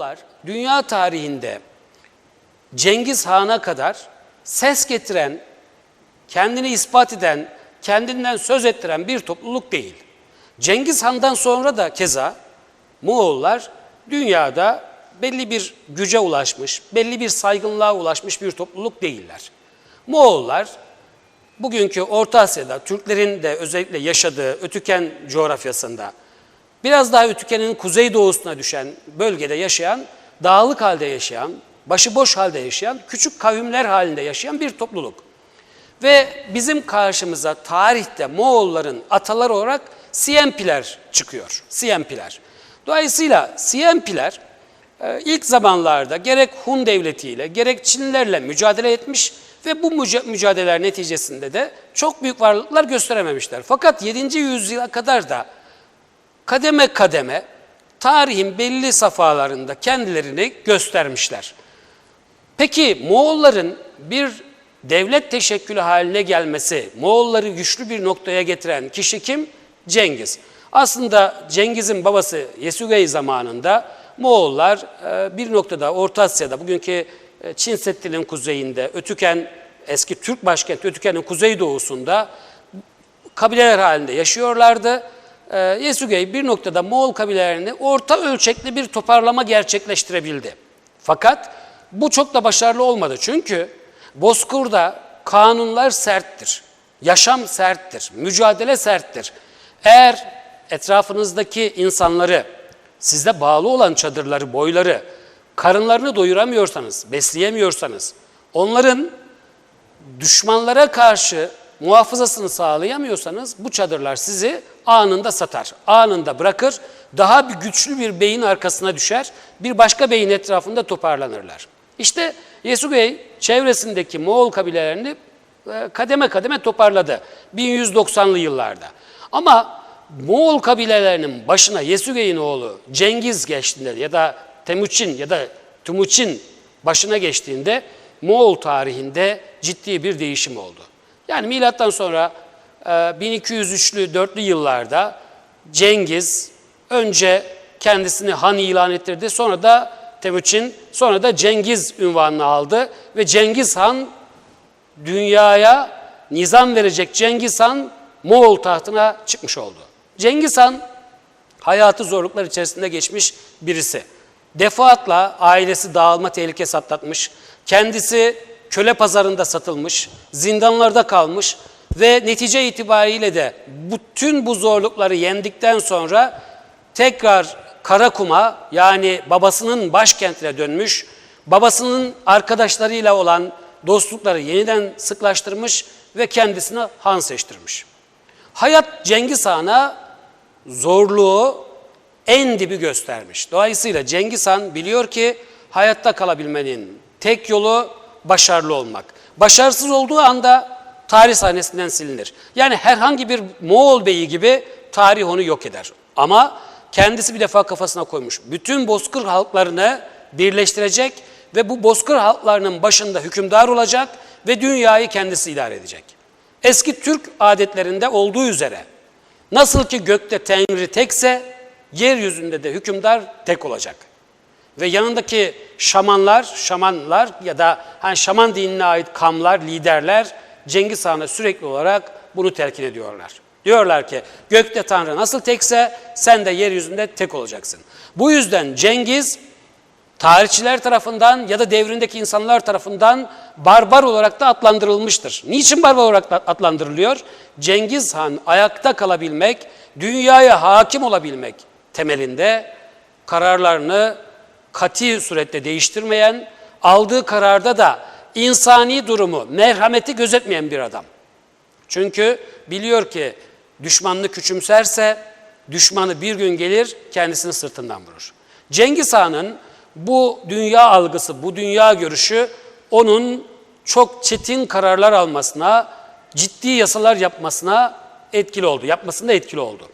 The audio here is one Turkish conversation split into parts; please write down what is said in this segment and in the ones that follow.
Moğollar dünya tarihinde Cengiz Han'a kadar ses getiren, kendini ispat eden, kendinden söz ettiren bir topluluk değil. Cengiz Han'dan sonra da keza Moğollar dünyada belli bir güce ulaşmış, belli bir saygınlığa ulaşmış bir topluluk değiller. Moğollar bugünkü Orta Asya'da Türklerin de özellikle yaşadığı Ötüken coğrafyasında biraz daha Ötüken'in kuzeydoğusuna düşen bölgede yaşayan, dağlık halde yaşayan, başıboş halde yaşayan, küçük kavimler halinde yaşayan bir topluluk. Ve bizim karşımıza tarihte Moğolların ataları olarak Siyempiler çıkıyor. Siyempiler. Dolayısıyla Siyempiler e, ilk zamanlarda gerek Hun devletiyle gerek Çinlilerle mücadele etmiş ve bu müca- mücadeleler neticesinde de çok büyük varlıklar gösterememişler. Fakat 7. yüzyıla kadar da kademe kademe tarihin belli safhalarında kendilerini göstermişler. Peki Moğolların bir devlet teşekkülü haline gelmesi, Moğolları güçlü bir noktaya getiren kişi kim? Cengiz. Aslında Cengiz'in babası Yesugey zamanında Moğollar e, bir noktada Orta Asya'da, bugünkü e, Çin Seddi'nin kuzeyinde, Ötüken, eski Türk başkenti Ötüken'in kuzeydoğusunda kabileler halinde yaşıyorlardı. Ee, Yesugey bir noktada Moğol kabilelerini orta ölçekli bir toparlama gerçekleştirebildi. Fakat bu çok da başarılı olmadı. Çünkü Bozkır'da kanunlar serttir. Yaşam serttir. Mücadele serttir. Eğer etrafınızdaki insanları, sizde bağlı olan çadırları, boyları, karınlarını doyuramıyorsanız, besleyemiyorsanız, onların düşmanlara karşı muhafazasını sağlayamıyorsanız bu çadırlar sizi anında satar, anında bırakır, daha bir güçlü bir beyin arkasına düşer, bir başka beyin etrafında toparlanırlar. İşte Yesugey çevresindeki Moğol kabilelerini e, kademe kademe toparladı 1190'lı yıllarda. Ama Moğol kabilelerinin başına Yesugey'in oğlu Cengiz geçtiğinde ya da Temuçin ya da Tumuçin başına geçtiğinde Moğol tarihinde ciddi bir değişim oldu. Yani milattan sonra e, 1203'lü 4'lü yıllarda Cengiz önce kendisini han ilan ettirdi. Sonra da Temuçin, sonra da Cengiz ünvanını aldı ve Cengiz Han dünyaya nizam verecek Cengiz Han Moğol tahtına çıkmış oldu. Cengiz Han hayatı zorluklar içerisinde geçmiş birisi. Defaatla ailesi dağılma tehlikesi atlatmış. Kendisi köle pazarında satılmış, zindanlarda kalmış ve netice itibariyle de bütün bu zorlukları yendikten sonra tekrar Karakum'a yani babasının başkentine dönmüş, babasının arkadaşlarıyla olan dostlukları yeniden sıklaştırmış ve kendisine han seçtirmiş. Hayat Cengiz Han'a zorluğu en dibi göstermiş. Dolayısıyla Cengiz Han biliyor ki hayatta kalabilmenin tek yolu başarılı olmak. Başarısız olduğu anda tarih sahnesinden silinir. Yani herhangi bir Moğol beyi gibi tarih onu yok eder. Ama kendisi bir defa kafasına koymuş. Bütün bozkır halklarını birleştirecek ve bu bozkır halklarının başında hükümdar olacak ve dünyayı kendisi idare edecek. Eski Türk adetlerinde olduğu üzere nasıl ki gökte Tengri tekse yeryüzünde de hükümdar tek olacak. Ve yanındaki şamanlar, şamanlar ya da hani şaman dinine ait kamlar, liderler Cengiz Han'a sürekli olarak bunu telkin ediyorlar. Diyorlar ki gökte Tanrı nasıl tekse sen de yeryüzünde tek olacaksın. Bu yüzden Cengiz tarihçiler tarafından ya da devrindeki insanlar tarafından barbar olarak da adlandırılmıştır. Niçin barbar olarak adlandırılıyor? Cengiz Han ayakta kalabilmek, dünyaya hakim olabilmek temelinde kararlarını kati surette değiştirmeyen, aldığı kararda da insani durumu, merhameti gözetmeyen bir adam. Çünkü biliyor ki düşmanını küçümserse düşmanı bir gün gelir kendisini sırtından vurur. Cengiz Han'ın bu dünya algısı, bu dünya görüşü onun çok çetin kararlar almasına, ciddi yasalar yapmasına etkili oldu. Yapmasında etkili oldu.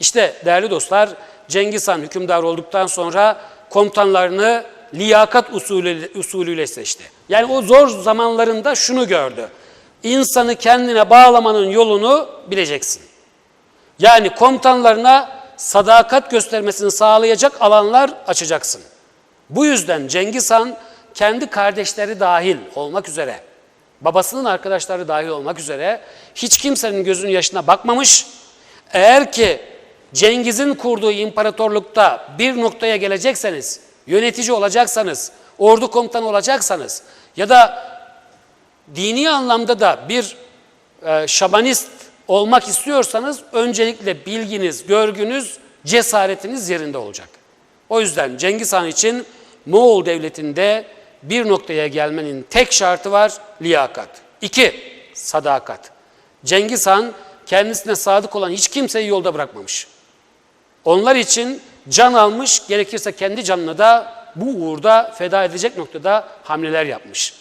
İşte değerli dostlar Cengiz Han hükümdar olduktan sonra komutanlarını liyakat usulü, usulüyle seçti. Yani o zor zamanlarında şunu gördü. İnsanı kendine bağlamanın yolunu bileceksin. Yani komutanlarına sadakat göstermesini sağlayacak alanlar açacaksın. Bu yüzden Cengiz Han kendi kardeşleri dahil olmak üzere, babasının arkadaşları dahil olmak üzere hiç kimsenin gözünün yaşına bakmamış. Eğer ki Cengiz'in kurduğu imparatorlukta bir noktaya gelecekseniz, yönetici olacaksanız, ordu komutanı olacaksanız ya da dini anlamda da bir e, şamanist olmak istiyorsanız öncelikle bilginiz, görgünüz, cesaretiniz yerinde olacak. O yüzden Cengiz Han için Moğol devletinde bir noktaya gelmenin tek şartı var liyakat. İki, sadakat. Cengiz Han kendisine sadık olan hiç kimseyi yolda bırakmamış. Onlar için can almış, gerekirse kendi canını da bu uğurda feda edecek noktada hamleler yapmış.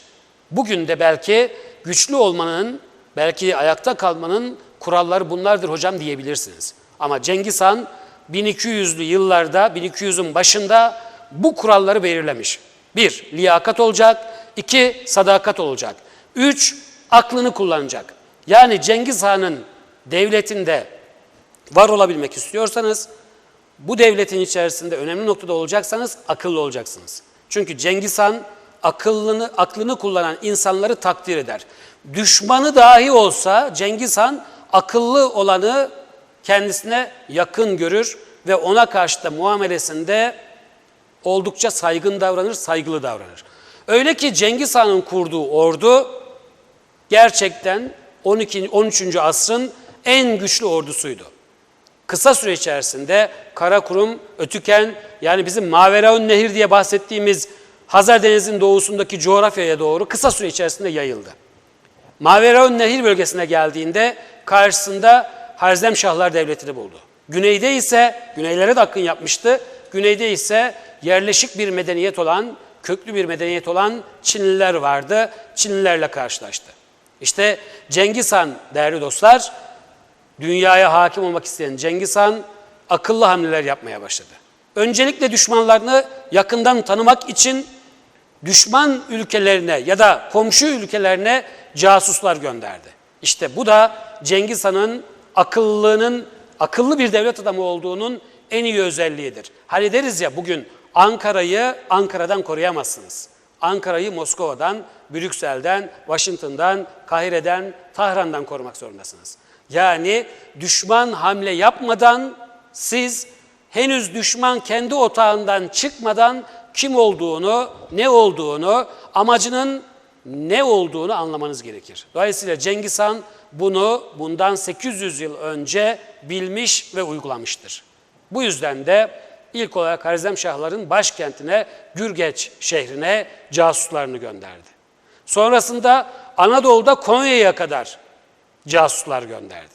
Bugün de belki güçlü olmanın, belki ayakta kalmanın kuralları bunlardır hocam diyebilirsiniz. Ama Cengiz Han 1200'lü yıllarda, 1200'ün başında bu kuralları belirlemiş. Bir, liyakat olacak. iki sadakat olacak. Üç, aklını kullanacak. Yani Cengiz Han'ın devletinde var olabilmek istiyorsanız, bu devletin içerisinde önemli noktada olacaksanız akıllı olacaksınız. Çünkü Cengiz Han akıllını, aklını kullanan insanları takdir eder. Düşmanı dahi olsa Cengiz Han akıllı olanı kendisine yakın görür ve ona karşı da muamelesinde oldukça saygın davranır, saygılı davranır. Öyle ki Cengiz Han'ın kurduğu ordu gerçekten 12. 13. asrın en güçlü ordusuydu. Kısa süre içerisinde Karakurum, Ötüken yani bizim Maveraun Nehir diye bahsettiğimiz Hazar Denizi'nin doğusundaki coğrafyaya doğru kısa süre içerisinde yayıldı. Maveraun Nehir bölgesine geldiğinde karşısında Harzemşahlar Devleti'ni buldu. Güneyde ise, güneylere de akın yapmıştı, güneyde ise yerleşik bir medeniyet olan, köklü bir medeniyet olan Çinliler vardı. Çinlilerle karşılaştı. İşte Cengiz Han değerli dostlar, dünyaya hakim olmak isteyen Cengiz Han akıllı hamleler yapmaya başladı. Öncelikle düşmanlarını yakından tanımak için düşman ülkelerine ya da komşu ülkelerine casuslar gönderdi. İşte bu da Cengiz Han'ın akıllılığının, akıllı bir devlet adamı olduğunun en iyi özelliğidir. Hani deriz ya bugün Ankara'yı Ankara'dan koruyamazsınız. Ankara'yı Moskova'dan, Brüksel'den, Washington'dan, Kahire'den, Tahran'dan korumak zorundasınız. Yani düşman hamle yapmadan siz henüz düşman kendi otağından çıkmadan kim olduğunu, ne olduğunu, amacının ne olduğunu anlamanız gerekir. Dolayısıyla Cengiz Han bunu bundan 800 yıl önce bilmiş ve uygulamıştır. Bu yüzden de ilk olarak Harizemşahların başkentine Gürgeç şehrine casuslarını gönderdi. Sonrasında Anadolu'da Konya'ya kadar casuslar gönderdi.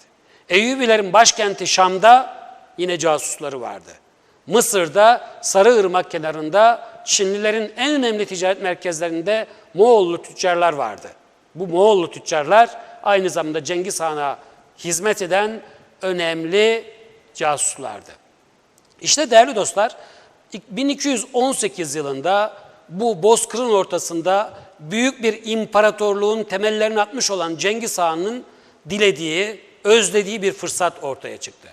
Eyyubilerin başkenti Şam'da yine casusları vardı. Mısır'da Sarıırmak kenarında Çinlilerin en önemli ticaret merkezlerinde Moğollu tüccarlar vardı. Bu Moğollu tüccarlar aynı zamanda Cengiz Han'a hizmet eden önemli casuslardı. İşte değerli dostlar 1218 yılında bu Bozkır'ın ortasında büyük bir imparatorluğun temellerini atmış olan Cengiz Han'ın dilediği, özlediği bir fırsat ortaya çıktı.